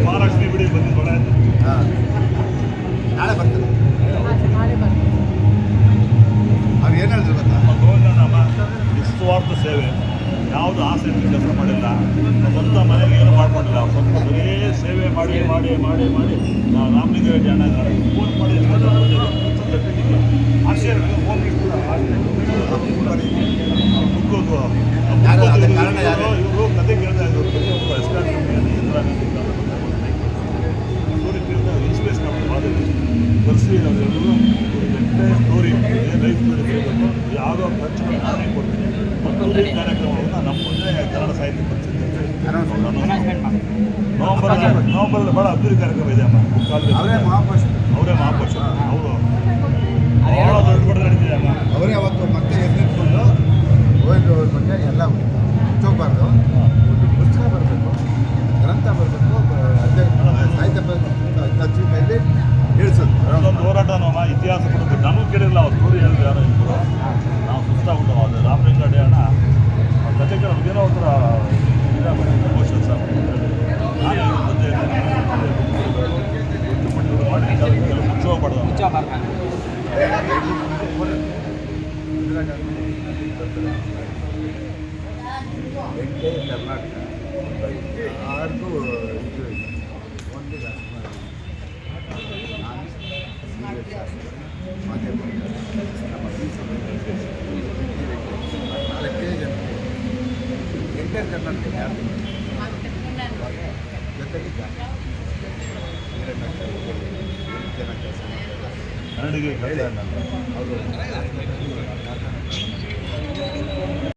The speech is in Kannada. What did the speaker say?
ಮಹಾಲಕ್ಷ್ಮಿ ಬಿಡಿ ಬಂದು ಬಡ ನಾಳೆ ಬರ್ತದೆ ಅವ್ರು ಏನು ಹೇಳಿದ್ರು ಗೊತ್ತಾ ನಮ್ಮ ನಿಸ್ವಾರ್ಥ ಸೇವೆ. ಯಾವುದು ಆಸೆ ಕೆಲಸ ಮಾಡಿಲ್ಲ. ಸ್ವಂತ ಮನೆಗೆ ಏನು ಮಾಡ್ಕೊಂಡಿಲ್ಲ ಸ್ವಂತ ಬರೀ ಮಾಡಿ ಮಾಡಿ ಮಾಡಿ ಮಾಡಿ. ರಾಮಲಿಂಗ ರೆಡ್ಡಿ ಅಣ್ಣ ಫೋನ್ ಮಾಡಿ ಆಶ್ಚರ್ಯ ಫೋನ್ ಕಾರಣ ಯಾರು? ಇವರು ಕತೆ ಕೇಳ್ತಾ ಇದ್ರು. ಎಸ್ಕಾನ್ ಇಂದಿರಾ ಗಾಂಧಿ ಸ್ಟೋರಿ ಕೇಳ್ತಾ ಸ್ಟೋರಿ ಲೈಫ್ ಸ್ಟೋರಿ ಯಾವುದೋ ಖರ್ಚು ನಾನೇ ಕೊಡ್ತೀನಿ. ಮತ್ತೊಂದು ಕಾರ್ಯಕ್ರಮವನ್ನು ನಮ್ಮ ಮುಂದೆ ಕನ್ನಡ ಸಾಹಿತ್ಯ ಪರಿಷತ್ ನವಂಬರ್ ನವಂಬರಲ್ಲಿ ಭಾಳ ಅದ್ದೂರಿ ಕಾರ್ಯಕ್ರಮ ಇದೆ ಅಮ್ಮ. ಅವರೇ ಮಹಾಪುರುಷ ಅವರೇ ಮಹಾಪುರುಷ ಅವರು ಭಾಳ ದೊಡ್ಡ ದೊಡ್ಡ ನಡೀತಿದೆ ಅಮ್ಮ. ಅವರೇ ಅವತ್ತು ಮತ್ತೆ ಎದ್ದಿಟ್ಕೊಂಡು ಗೋವಿಂದ ಅವ್ರ ಬಗ್ಗೆ ಎಲ್ಲ ಮುಚ್ಚೋಗ್ಬಾರ್ದು ಒಂದು ಪುಸ್ತಕ ಬರಬೇಕು ಗ್ರಂಥ ಬರಬೇಕು ಸಾಹಿತ್ಯ ಪರಿಷತ್ ಮೇಲೆ ಇಳಿಸೋದು ಅದೊಂದು ಹೋರಾಟ ಇತಿಹಾಸ ಕೊಡಬೇಕು ನಮಗೂ ಕೇಳಿಲ್ಲ ಅವ್ರು ಸ್ಟೋರಿ ಹೇಳಿದ್ರು ಯಾರೋ ಇಬ್ಬರು ಮಟ್ಟದಲ್ಲಿ ಮಾಡಿ ಕೆಲವು ಮುಚ್ಚೋಗ್ಬಾರ್ದು ಬೆಂಕೇ ಕರ್ನಾಟಕ ಯಾರಿಗೂ ಇದು ಒಂದು ನಾನು ಮಾಧ್ಯಮ ನಮ್ಮ ನಾಲ್ಕೇ ಜನ ಎಂಟೇ ಕರ್ನಾಟಕ ಯಾರು ಜೊತೆಗೆ ಜನ ಕೆಲಸ ಮಾಡ್ತಾರೆ ಕನ್ನಡಿಗೆ